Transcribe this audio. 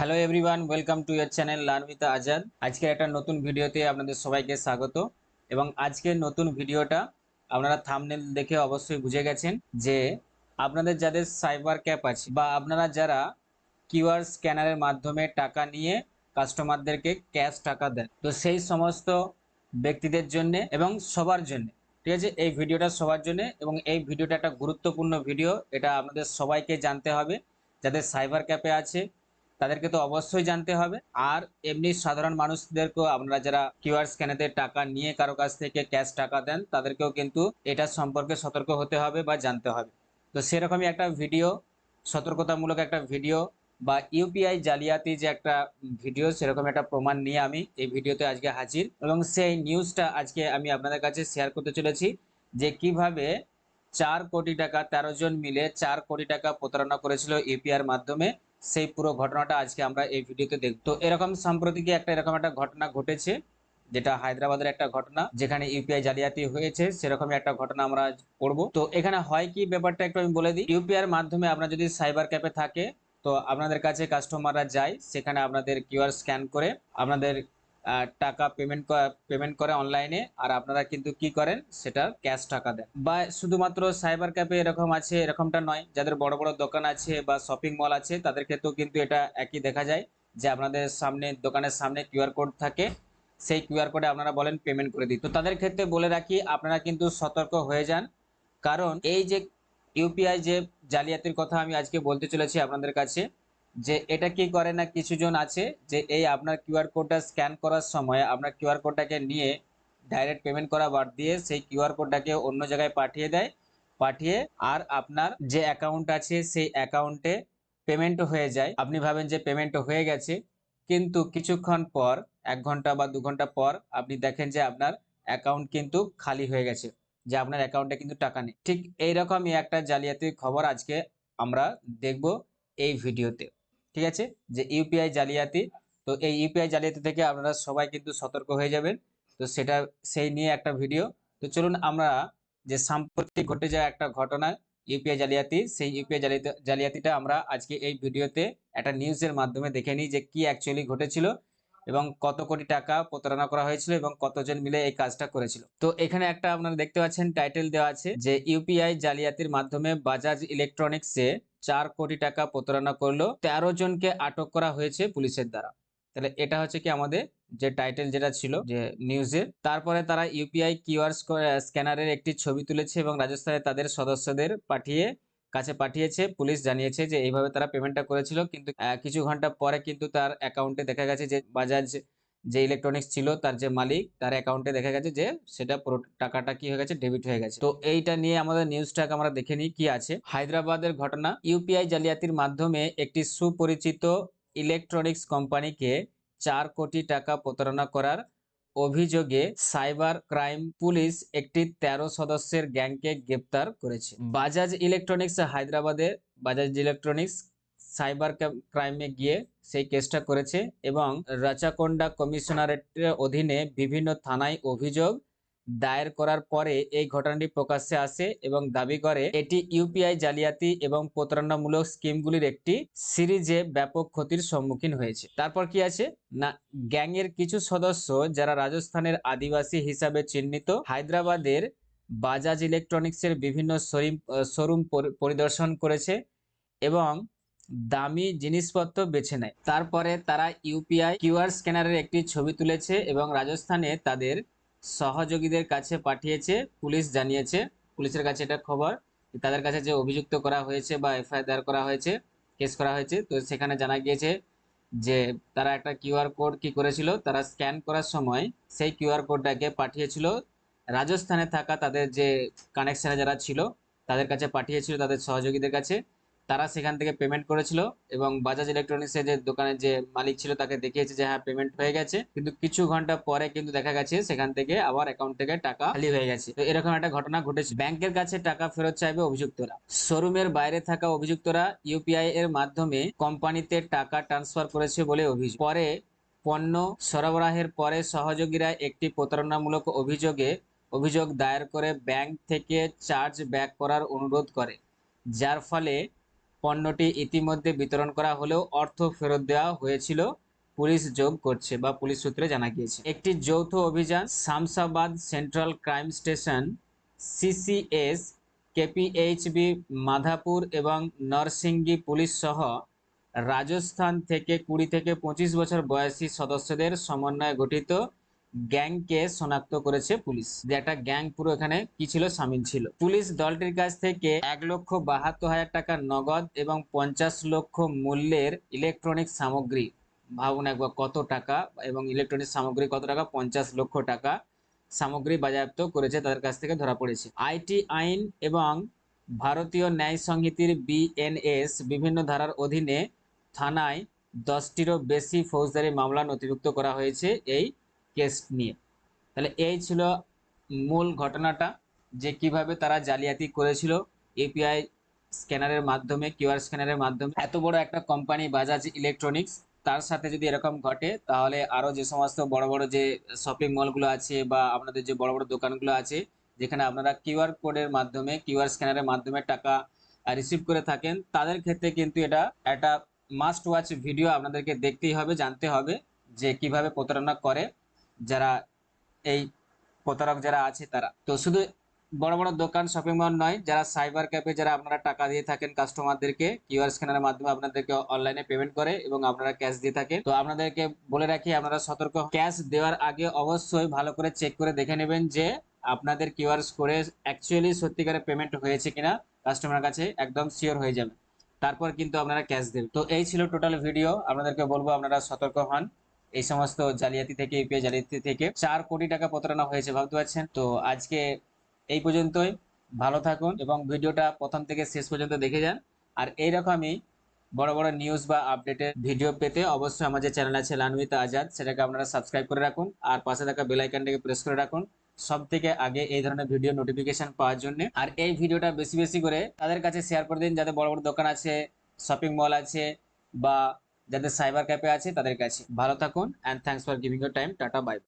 Hello everyone welcome to your channel learn with Azad আজকে একটা নতুন ভিডিওতে আপনাদের সবাইকে স্বাগত। এবং আজকের নতুন ভিডিওটা আপনারা থামনেল দেখে অবশ্যই বুঝে গেছেন যে আপনাদের যাদের সাইবার ক্যাপ আছে বা আপনারা যারা কিউআর স্ক্যানারের মাধ্যমে টাকা নিয়ে কাস্টমারদেরকে ক্যাশ টাকা দেন, তো সেই সমস্ত ব্যক্তিদের জন্য এবং সবার জন্য, ঠিক আছে? এই ভিডিওটা সবার জন্য এবং এই ভিডিওটা একটা গুরুত্বপূর্ণ ভিডিও, এটা আপনাদের সবাইকে জানতে হবে। যাদের সাইবার ক্যাপে আছে তাদেরকে তো অবশ্যই জানতে হবে। আর এমনি সাধারণ মানুষদেরকেও আপনারা যারা কিউআর স্ক্যানেতে টাকা নিয়ে কারও কাছ থেকে ক্যাশ টাকা দেন, তাদেরকেও কিন্তু এটা সম্পর্কে সতর্ক হতে হবে বা জানতে হবে। তো সেরকমই একটা ভিডিও, সতর্কতামূলক একটা ভিডিও বা ইউপিআই জালিয়াতি যে একটা ভিডিও, সেরকম একটা প্রমাণ নিয়ে আমি এই ভিডিওতে আজকে হাজির। এবং সেই নিউজটা আজকে আমি আপনাদের কাছে শেয়ার করতে চলেছি যে কীভাবে চার কোটি টাকা, তেরো জন মিলে চার কোটি টাকা প্রতারণা করেছিল ইউপিআর মাধ্যমে। সেই পুরো ঘটনাটা আজকে আমরা এই ভিডিওতে দেখব। তো এরকম সাম্প্রতিক একটা এরকম একটা ঘটনা ঘটেছে, যেটা হায়দ্রাবাদের একটা ঘটনা, যেখানে ইউপিআই জালিয়াতি হয়েছে, সেরকমই একটা ঘটনা আমরা পড়ব। তো এখানে হয় কি ব্যাপারটা একটু আমি বলে দিই। ইউপিআই এর মাধ্যমে আপনার যদি সাইবার ক্যাফে থাকে, তো আপনাদের কাছে কাস্টমাররা যায়, সেখানে আপনাদের কিউআর স্ক্যান করে আপনাদের টাকা পেমেন্ট পেমেন্ট করে অনলাইনে আর আপনারা কিন্তু কি করেন? সেটা ক্যাশ টাকা দেন। বা শুধুমাত্র সাইবার ক্যাফে এরকম আছে, এরকমটা নয়, যাদের বড় বড় দোকান আছে বা শপিং মল আছে, তাদের ক্ষেত্রেও কিন্তু এটা একই দেখা যায়, যে আপনাদের সামনে, দোকানের সামনে কিউআর কোড থাকে, সেই কিউআর কোডে আপনারা বলেন পেমেন্ট করে দিই তো তাদের ক্ষেত্রে বলে রাখি, আপনারা কিন্তু সতর্ক হয়ে যান, কারণ এই যে ইউপিআই যে জালিয়াতির কথা আমি আজকে বলতে চলেছি আপনাদের কাছে যে এটা কি করে না কিছুজন আছে যে এই আপনার কিউআর কোডটা স্ক্যান করার সময় আপনার কিউআর কোডটাকে নিয়ে ডাইরেক্ট পেমেন্ট করা বাদ দিয়ে সেই কিউআর কোডটাকে অন্য জায়গায় পাঠিয়ে দেয়। পাঠিয়ে আর আপনার যে অ্যাকাউন্ট আছে সেই অ্যাকাউন্টে পেমেন্ট হয়ে যায়। আপনি ভাবেন যে পেমেন্ট হয়ে গেছে, কিন্তু কিছুক্ষণ পর, এক ঘণ্টা বা দু ঘণ্টা পর আপনি দেখেন যে আপনার অ্যাকাউন্ট কিন্তু খালি হয়ে গেছে, যে আপনার অ্যাকাউন্টে কিন্তু টাকা নেই। ঠিক এইরকমই একটা জালিয়াতির খবর আজকে আমরা দেখব এই ভিডিওতে। ঠিক আছে? যে ইউপিআই জালিয়াতি, তো এই ইউপিআই জালিয়াতি থেকে আপনারা সবাই কিন্তু সতর্ক হয়ে যাবেন। তো সেটা, সেই নিয়ে একটা ভিডিও। তো চলুন আমরা যে সাম্প্রতিক ঘটে যাওয়া একটা ঘটনা ইউপিআই জালিয়াতি, সেই ইউপিআই জালিয়াতি, জালিয়াতিটা আমরা আজকে এই ভিডিওতে একটা নিউজের মাধ্যমে দেখে নিই যে কি অ্যাকচুয়ালি ঘটেছিল এবং কত কোটি টাকা প্রতারণা করা হয়েছিল এবং কতজন মিলে এই কাজটা করেছিল। তো এখানে একটা আপনারা দেখতে পাচ্ছেন টাইটেল দেওয়া আছে যে ইউপিআই জালিয়াতির মাধ্যমে বাজাজ ইলেকট্রনিক্সে চার কোটি টাকা প্রতারণা করল, তেরো জনকে আটক করা হয়েছে পুলিশের দ্বারা। তাহলে এটা হচ্ছে কি আমাদের যে টাইটেল যেটা ছিল, যে নিউজের তারপরে তারা ইউপিআই কিউআর স্ক্যানারের একটি ছবি তুলেছে এবং রাজস্থানে তাদের সদস্যদের পাঠিয়ে, কাছে পাঠিয়েছে। পুলিশ জানিয়েছে যে এইভাবে তারা পেমেন্টটা করেছিল, কিন্তু কিছু ঘণ্টা পরে কিন্তু তার অ্যাকাউন্টে দেখা গেছে যে বাজাজ যে ইলেকট্রনিক্স ছিল, তার যে মালিক, তার অ্যাকাউন্টে দেখা গেছে যে সেটা পুরো টাকাটা কি হয়ে গেছে ডেবিট হয়ে গেছে। তো এইটা নিয়ে আমাদের নিউজটাকে আমরা দেখে নিই কি আছে। হায়দ্রাবাদের ঘটনা ইউপিআই জালিয়াতির মাধ্যমে একটি সুপরিচিত ইলেকট্রনিক্স কোম্পানিকে চার কোটি টাকা প্রতারণা করার অভিযোগে সাইবার ক্রাইম পুলিশ একটি তেরো সদস্যের গ্যাংকে গ্রেপ্তার করেছে। বাজাজ ইলেকট্রনিক্স হায়দ্রাবাদে বাজাজ ইলেকট্রনিক্স সাইবার ক্রাইমে গিয়ে সেই কেসটা করেছে এবং রাচাকোন্ডা কমিশনারেটের অধীনে বিভিন্ন থানায় অভিযোগ দায়ের করার পরে এই ঘটনাটি প্রকাশ্যে আসে এবং দাবি করে এটি ইউপিআই জালিয়াতি এবং প্রতারণামূলক স্কিমগুলির একটি সিরিজে ব্যাপক ক্ষতির সম্মুখীন হয়েছে। তারপর কি আছে? না, গ্যাংয়ের কিছু সদস্য যারা রাজস্থানের আদিবাসী হিসাবে চিহ্নিত, হায়দ্রাবাদের বাজাজ ইলেকট্রনিক্সের বিভিন্ন শোরুম পরিদর্শন করেছে এবং দামি জিনিসপত্র বেছে নেয়। তারপরে তারা ইউপিআই কিউআর স্ক্যানারের একটি ছবি তুলেছে এবং রাজস্থানে তাদের সহযোগীদের কাছে পাঠিয়েছে, পুলিশ জানিয়েছে। পুলিশের কাছে এটা খবর তাদের কাছে যে অভিযুক্ত করা হয়েছে বা এফআইআর দায়ের করা হয়েছে, কেস করা হয়েছে, তো সেখানে জানা গিয়েছে যে তারা একটা কিউআর কোড কি করেছিল, তারা স্ক্যান করার সময় সেই কিউআর কোডটাকে পাঠিয়েছিল। রাজস্থানে থাকা তাদের যে কানেকশনে যারা ছিল, তাদের কাছে পাঠিয়েছিল তাদের সহযোগীদের কাছে। তারা সেখান থেকে পেমেন্ট করেছিল এবং বাজাজ ইলেকট্রনিক্সের যে দোকানের যে মালিক ছিল তাকে দেখিয়েছে যে হ্যাঁ পেমেন্ট হয়ে গেছে। কিন্তু কিছু ঘণ্টা পরে কিন্তু দেখা গেছে সেখান থেকে আবার অ্যাকাউন্ট থেকে টাকা খালি হয়ে গেছে। তো এরকম একটা ঘটনা ঘটেছে। ব্যাংকের কাছে টাকা ফেরত চাইবে অভিযুক্তরা। শোরুমের বাইরে থাকা অভিযুক্তরা ইউপিআই এর মাধ্যমে কোম্পানিতে টাকা ট্রান্সফার করেছে বলে অভিযোগ। পরে পণ্য সরবরাহের পরে সহযোগীরা একটি প্রতারণামূলক অভিযোগে অভিযোগ দায়ের করে ব্যাংক থেকে চার্জ ব্যাক করার অনুরোধ করে। যার ফলে পণ্যটি ইতিমধ্যে বিতরণ করা হলেও অর্থ ফেরত দেওয়া হয়েছিল। পুলিশ যোগ করছে বা পুলিশ সূত্রে জানা গিয়েছে। একটি যৌথ অভিযান Shamshabad central crime station, CCS, KPHB, Madhapur এবং নরসিংগী পুলিশ সহ রাজস্থান থেকে কুড়ি থেকে পঁচিশ বছর বয়সী সদস্যদের সমন্বয়ে গঠিত গ্যাংকে শনাক্ত করেছে পুলিশ। যে একটা গ্যাং পুরো এখানে কি ছিল? সামিল ছিল। পুলিশ দলটির কাছ থেকে এক লক্ষ বাহাত্তর হাজার টাকা নগদ এবং পঞ্চাশ লক্ষ মূল্যের ইলেকট্রনিক সামগ্রী, ভাবুন একবার কত টাকা, এবং ইলেকট্রনিক সামগ্রী কত টাকা? পঞ্চাশ লক্ষ টাকা সামগ্রী বাজেয়াপ্ত করেছে, তাদের কাছ থেকে ধরা পড়েছে। আইটি আইন এবং ভারতীয় ন্যায় সংহিতির বিএনএস বিভিন্ন ধারার অধীনে থানায় দশটিরও বেশি ফৌজদারি মামলা নথিভুক্ত করা হয়েছে। এই কেস নিয়ে। তাহলে এই ছিল মূল ঘটনাটা, যে কীভাবে তারা জালিয়াতি করেছিল এপিআই স্ক্যানারের মাধ্যমে কিউআর স্ক্যানারের মাধ্যমে। এত বড় একটা কোম্পানি বাজাজ ইলেকট্রনিক্স, তার সাথে যদি এরকম ঘটে, তাহলে আরও যে সমস্ত বড় বড় যে শপিং মলগুলো আছে বা আপনাদের যে বড় বড় দোকানগুলো আছে, যেখানে আপনারা কিউআর কোডের মাধ্যমে কিউআর স্ক্যানারের মাধ্যমে টাকা রিসিভ করে থাকেন, তাদের ক্ষেত্রে কিন্তু এটা একটা মাস্ট ওয়াচ ভিডিও আপনাদেরকে দেখতেই হবে, জানতে হবে যে কীভাবে প্রতারণা করে। যারা এই প্রতারক যারা আছে তারা। তো শুধু বড় বড় দোকান শপিং মল নয়, যারা সাইবার ক্যাফে যারা আপনারা টাকা দিয়ে থাকেন কাস্টমারদেরকে কিউআর স্ক্যানারের মাধ্যমে আপনাদেরকে অনলাইনে পেমেন্ট করে এবং আপনারা ক্যাশ দিয়ে থাকেন। তো আপনাদেরকে বলে রাখি, আপনারা সতর্ক ক্যাশ দেওয়ার আগে অবশ্যই ভালো করে চেক করে দেখে নেবেন যে আপনাদের কিউআর করে অ্যাকচুয়ালি সত্যিকারের পেমেন্ট হয়েছে কিনা কাস্টমারের কাছে, একদম শিওর হয়ে যাবে। তারপর কিন্তু আপনারা ক্যাশ দেবেন। তো এই ছিল টোটাল ভিডিও আপনাদেরকে বলব, আপনারা সতর্ক হন। এই সমস্ত জালিয়াতি থেকে ইউপিআই জালিয়াতি থেকে চার কোটি টাকা প্রতারণা হয়েছে, ভাবতে পারছেন? তো আজকে এই পর্যন্তই। ভালো থাকুন এবং ভিডিওটা প্রথম থেকে শেষ পর্যন্ত দেখে যান। আর এইরকমই বড় বড় নিউজ বা আপডেটের ভিডিও পেতে অবশ্যই আমার যে চ্যানেল আছে লানবিতা আজাদ সেটাকে আপনারা সাবস্ক্রাইব করে রাখুন আর পাশে থাকা বেল আইকনটাকে প্রেস করে রাখুন। সব থেকে আগে এই ধরনের ভিডিও নোটিফিকেশন পাওয়ার জন্য। আর এই ভিডিওটা বেশি বেশি করে তাদের কাছে শেয়ার করে দিন। যাদের বড় বড় দোকান আছে শপিং মল আছে বা যাদের সাইবার ক্যাফে আছে তাদের কাছে। ভালো থাকুন and thanks for giving time tata bye